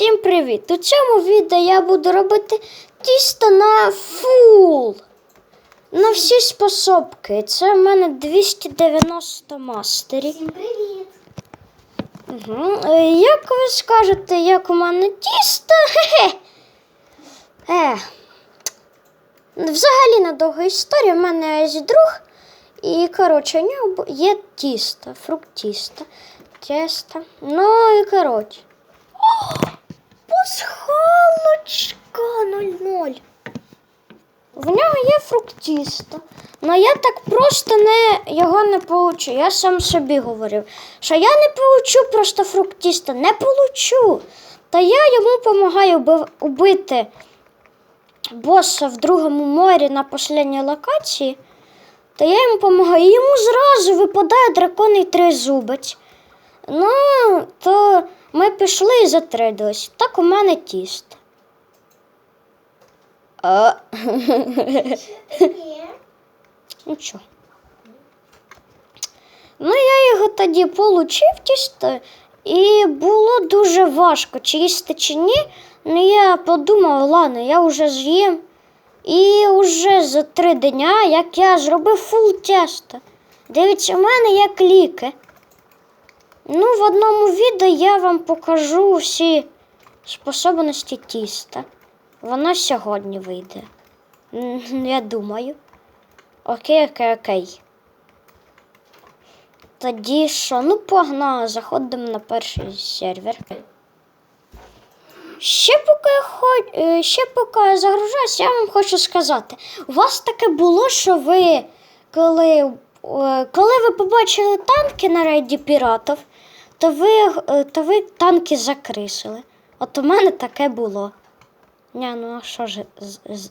Всім привіт! У цьому відео я буду робити тісто на фул. На всі способки. Це в мене 290 мастерів. Всім привіт! Угу. Як ви скажете, як у мене тісто? Хе-хе. Е. Взагалі недовга історія. У мене є друг. І, коротше, у нього є тісто, фрукт тіста, тісто. Ну і коротше. О, пасхалочка 00. В нього є фрукт тіста. Ну я так просто не, його не получу. Я сам собі говорив, що я не получу просто фрукт тіста. Не получу. Та я йому допомагаю убити боса в другому морі на останній локації. Та я йому допомагаю. І йому зразу випадає драконний тризубець. Ну, то ми пішли і затридились. Так у мене тісто. А, нічого. Ну, я його тоді получив тісто, і було дуже важко, чи їсти чи ні. Ну, я подумав, ладно, я вже з'їм. І вже за три дня, як я зробив фул тісто. Дивіться, у мене як ліки. Ну, в одному відео я вам покажу всі способності тіста. Воно сьогодні вийде. Я думаю. Окей, окей, окей. Тоді що? Ну, погнали, заходимо на перший сервер. Ще поки я е, ще поки я загружаюся, я вам хочу сказати. У вас таке було, що ви, коли, е, коли ви побачили танки на рейді піратів, то ви, е, то ви танки закрисили. От у мене таке було. Ня, ну а що ж. з-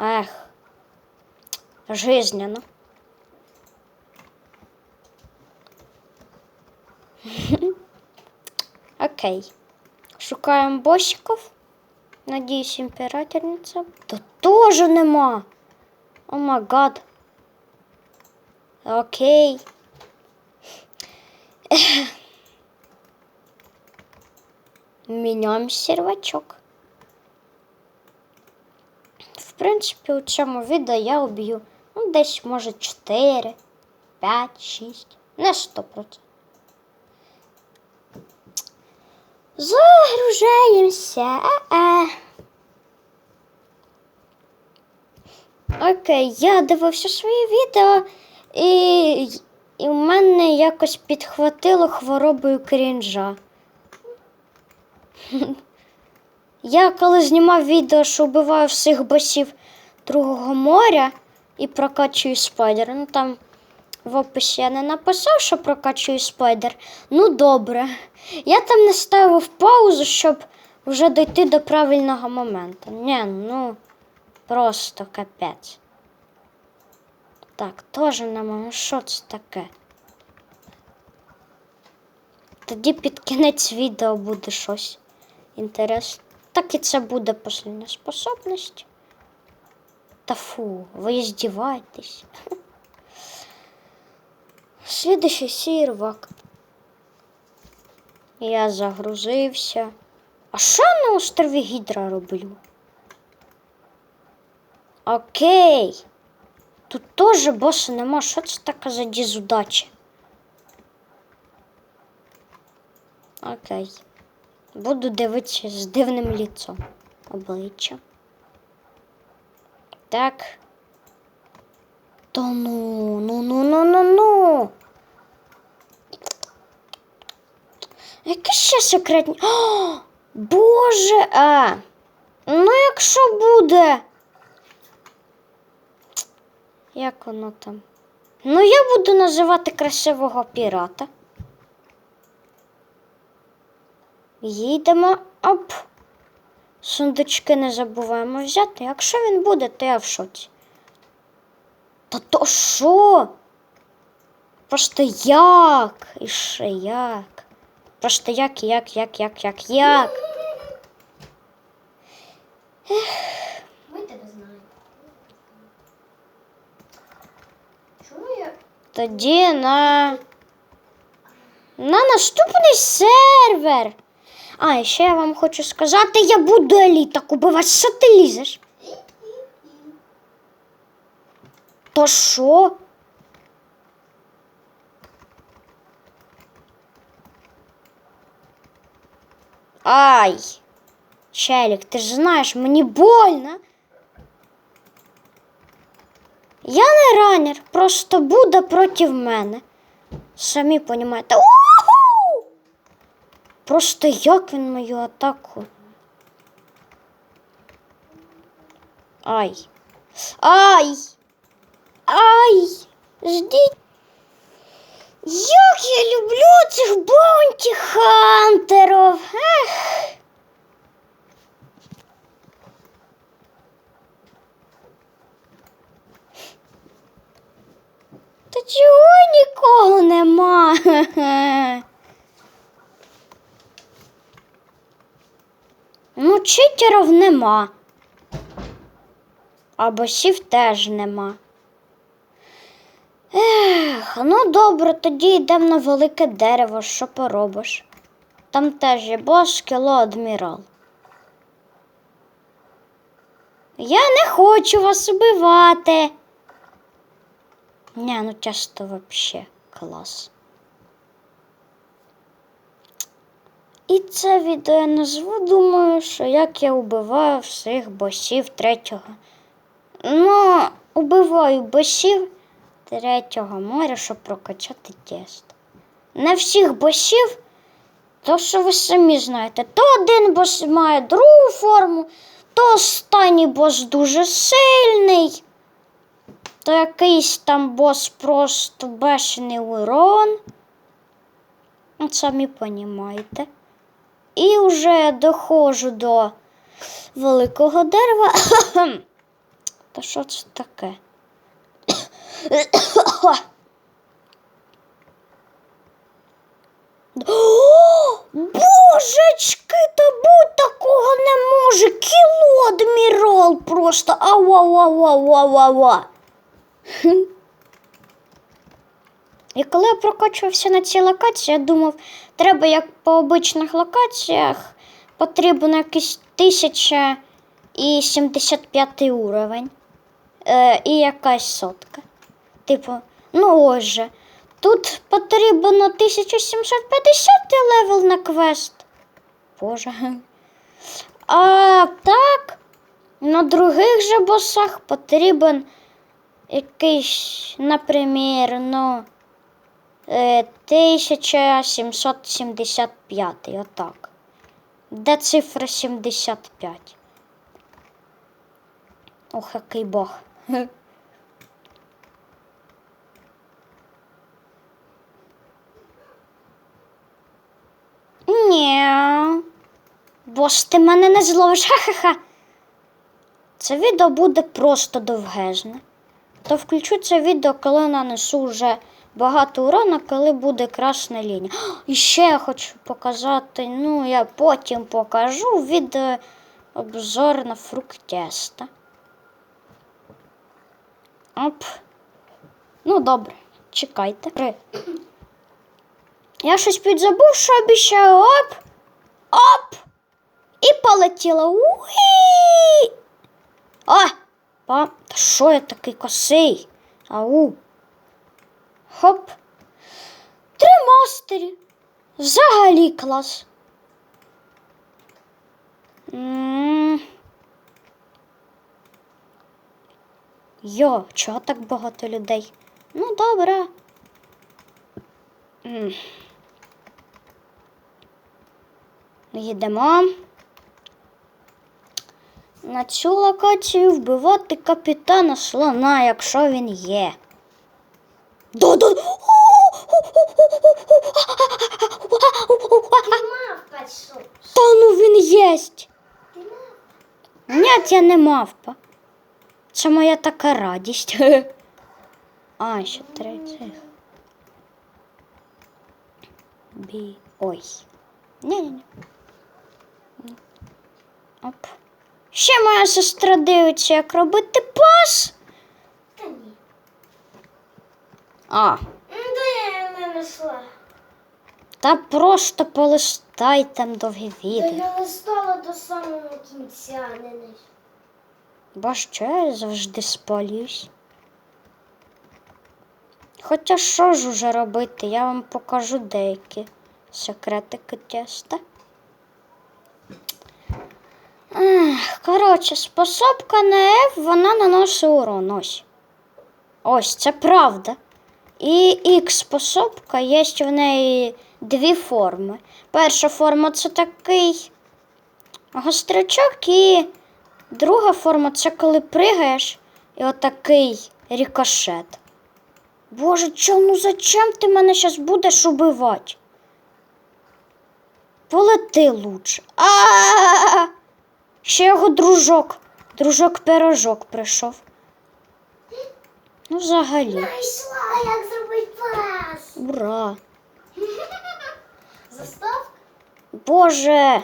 Ех. Жизненно. Окей. Шукаємо босиків. Надіюсь, імператорниця. Та теж нема. О май гад. Окей. Міняємо сервачок. В принципі, у цьому відео я уб'ю ну, десь, може, 4, 5, 6, не 100%. Загружаємося. А-а. Окей, я дивився своє відео, і, і в мене якось підхватило хворобою крінжа. Я коли знімав відео, що вбиваю всіх босів другого моря і прокачую спайдер. Ну там в описі я не написав, що прокачую спайдер. Ну добре. Я там не ставив паузу, щоб вже дойти до правильного моменту. Ні, ну просто капець. Так, теж нема. Ну що це таке? Тоді під кінець відео буде щось інтересне. Так і це буде послідня способність. Та фу, ви здіваєтесь. Слідуючий сірвак. Я загрузився. А що на острові Гідра роблю? Окей. Тут теж боса нема. Що це таке за дізудача? Окей. Буду дивитися з дивним ліцом обличчя. Так. Та ну, ну, ну, ну, ну, ну. Які ще секретні. О, Боже! А. Ну, якщо буде. Як воно там? Ну, я буду називати красивого пірата. Їдемо. Оп. Сундучки не забуваємо взяти. Якщо він буде, то я в шоці. Та то що? Просто як? І ще як? Просто як, як, як, як, як, як? Ми тебе знаємо. Чому я? Тоді на. На наступний сервер. А, і ще я вам хочу сказати, я буду еліток убивати. Що ти лізеш? То що? Ай! Челік, ти ж знаєш, мені больно. Я не ранер, просто Буда проти мене. Самі понімаєте. Уху! Просто як він мою атаку. Ай. Ай! Ай! Ждіть. Як я люблю цих баунті хантерів. Ех. Та чого нікого нема? Ну, читерів нема. А босів теж нема. Ех, ну добре, тоді йдемо на велике дерево, що поробиш. Там теж є бос, кіло адмірал. Я не хочу вас убивати. Не, ну часто вообще клас. І це відео я назву, думаю, що як я убиваю всіх босів третього. Ну, убиваю босів третього моря, щоб прокачати тест. Не всіх босів, то що ви самі знаєте, то один бос має другу форму, то останній бос дуже сильний. То якийсь там бос просто бешений урон. Ну, Самі понімаєте. І вже доходжу до великого дерева. Та що це таке? Божечки, та будь такого не може. Кіло адмірал просто. Ау-ау-ау-ау-ау-ау. І коли я прокачувався на цій локації, я думав, треба як по обичних локаціях, потрібно якийсь 1075 уровень е, і якась сотка. Типу, ну ось же. Тут потрібно 1750 левел на квест. Боже. А так, на других же босах потрібен якийсь, наприклад, ну, е, 1775, отак. Де цифра 75? Ох, який бог. Ні. Бос, ти мене не зловиш. Ха-ха-ха. Це відео буде просто довгезне. То включу це відео, коли нанесу вже багато урона, коли буде красна лінія. І ще я хочу показати, ну я потім покажу відео обзор на фруктеста. Оп. Ну, добре, чекайте. Я щось підзабув, що обіцяю. Оп! Оп! І полетіла. Уї! О! Па, та що я такий косий? Ау. Хоп. Три мастері. Взагалі клас. М. Йо, чого так багато людей? Ну, добре. М. Їдемо. На цю локацію вбивати капітана слона, якщо він є. Да-да. Та ну він єсть. Ні, я не мавпа. Це моя така радість. А, ще цих. Бі. Ой. Ні-ні-ні. Оп. Ще моя сестра дивиться, як робити пас. Та ні. А, Ну, то я не несла. Та просто полистай там довгі Та відео. я не стала до самого кінця, не не. Бо що я завжди спалюсь. Хоча що ж уже робити, я вам покажу деякі секретики теста. Коротше, способка на F, вона наносить урон. Ось. Ось, це правда. І X способка є в неї дві форми. Перша форма це такий гострячок, і друга форма це коли пригаєш і отакий рікошет. Боже, чо, ну зачем ти мене зараз будеш убивати? Полети лучше. А! Ще його дружок. Дружок-пирожок прийшов. Ну, взагалі. Знайшла, як зробити пас. Ура! Застав? Боже,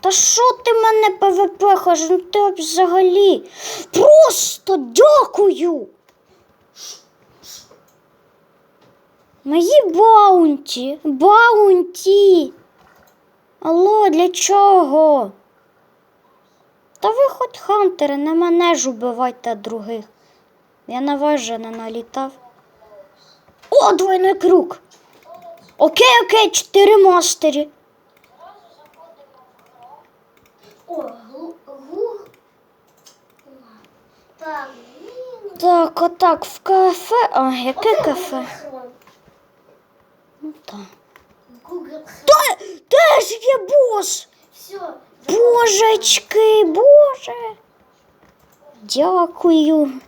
та що ти мене ПВП? Ну ти взагалі. Просто дякую. Мої баунті, баунті. Алло, для чого? Та ви хоч хантери, не мене ж убивайте других. Я на вас же не налітав. О, двойний круг. Окей, окей, чотири мастері. О, гу... гу... Так, блін. Так, отак, в кафе. А, яке кафе? Ну так. Google Та, теж є бос! Все. Божечки, боже. Дякую.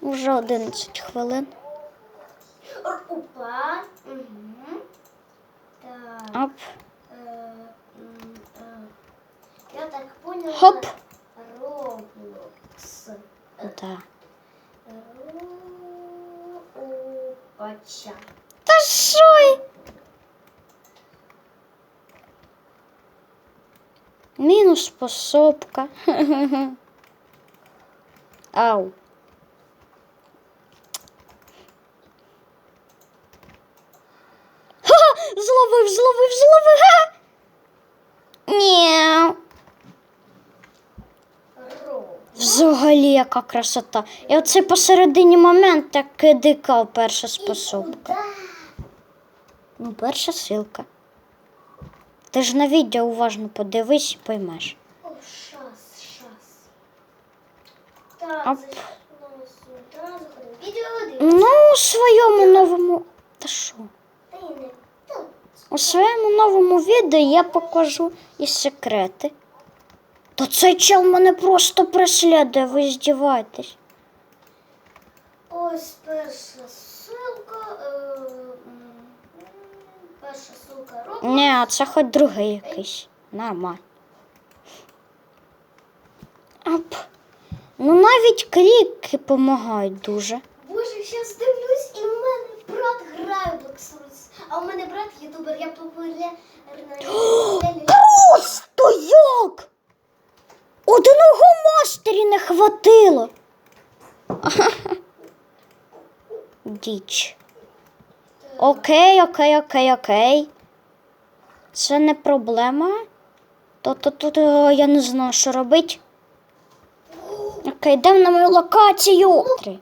Уже 11 хвилин. Опа. Угу. Так. Оп. Я так поняла. Хоп. Роблокс. Да. Опача. Та що? Мінус способка. Ау. Ха! Зловив, зловив, зловив. Га! Ні. Взагалі, яка красота. І оцей посередині момент так дика перша способка. Ну, перша силка. Ти ж на відео уважно подивись і поймеш. О, шас, шас. Так, Оп. зайшли сюди, заходимо. Відео один. Ну, у своєму новому. Та що? Та й не. Та. У своєму новому відео я покажу і секрети. Та цей чел мене просто преслідує, ви здіваєтесь. Ось перша ссылка. Е, перша ссылка Роблокс. Ні, а це хоч другий якийсь. Нормально. Оп. Ну навіть кліки допомагають дуже. Боже, зараз дивлюсь, і в мене брат грає в Black А у мене брат ютубер, я популярна. Просто як? Одного мастері не хватило. Діч. Окей, окей, окей, окей. Це не проблема. То то тут я не знаю, що робити. Окей, йдемо на мою локацію. Три.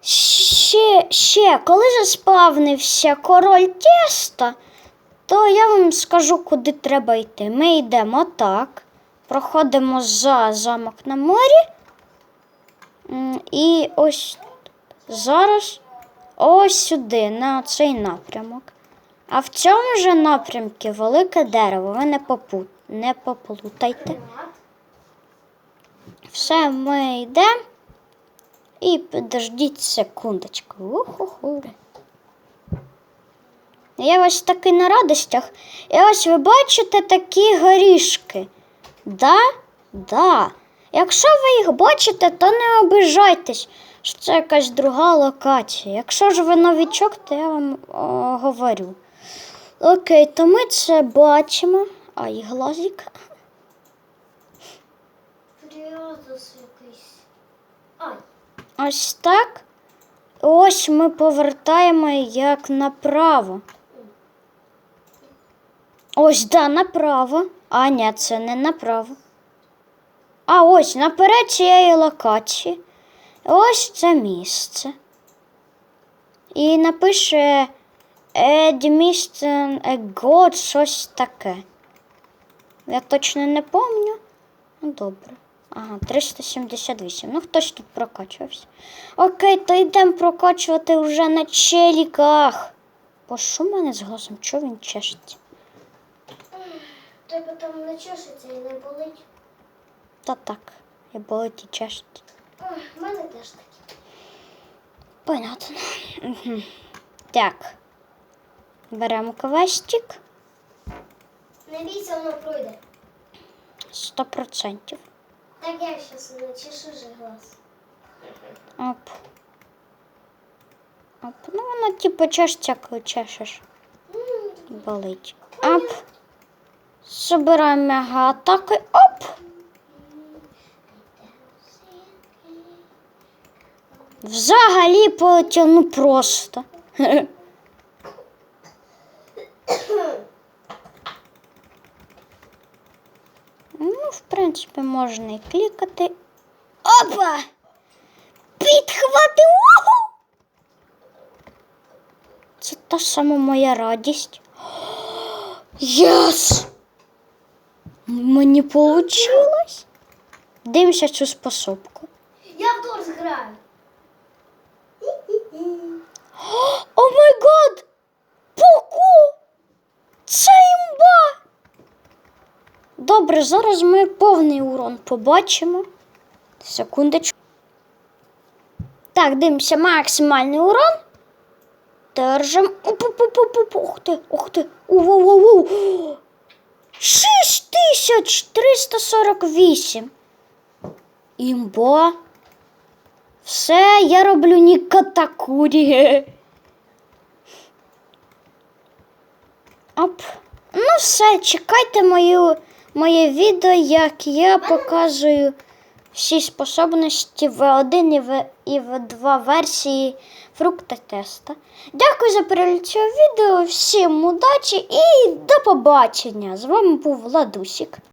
Ще, ще, коли заспавнився король теста, то я вам скажу, куди треба йти. Ми йдемо так, проходимо за замок на морі. І ось зараз ось сюди, на цей напрямок. А в цьому же напрямку велике дерево. Ви не, попу... не поплутайте. Все, ми йдемо. І підождіть секундочку. Уху-ху. Я ось таки на радостях. І ось ви бачите такі горішки. Да? Да. Якщо ви їх бачите, то не обижайтесь, що це якась друга локація. Якщо ж ви новічок, то я вам о, говорю. Окей, то ми це бачимо. Ай, глазик. Пріоритус якийсь. Ай. Ось так. ось ми повертаємо як направо. Ось, да, направо. А, ні, це не направо. А ось наперед цієї локації. Ось це місце. І напише Едмістен Егод, щось таке. Я точно не пам'ятаю. Ну, добре. Ага, 378. Ну, хтось тут прокачувався. Окей, то йдемо прокачувати вже на челіках. Бо що в мене з голосом? Чого він чешеться? Тебе там не чешеться і не болить. Та так, я болить і чешеться. В мене теж таке. Понятно. Угу. Так. Беремо квестик. Не бійся, воно пройде. 100%. Так я не чешу же глаз. Оп. Оп. Ну, воно типу чешеться, коли чешеш. М, Болить. Оп. Собираємо мега атаки. Оп. Взагалі полетів, ну просто. Ну, в принципі, можна і клікати. Опа! Підхватив! Уху! Це та сама моя радість. Єс! Мені вийшло. Дивимося цю способку. Я в Дорс граю. О май гад! Поку! Це імба! Добре, зараз ми повний урон побачимо. Секундочку. Так, дивимося максимальний урон. Держим. Ух ти, ух ти. Ууу. 6348. Імба. Все, я роблю ні катакурі. Оп. Ну все, чекайте мою, моє відео, як я показую всі способності В1 і, В, і В2 версії фрукта теста. Дякую за перегляд цього відео, всім удачі і до побачення! З вами був Владусік.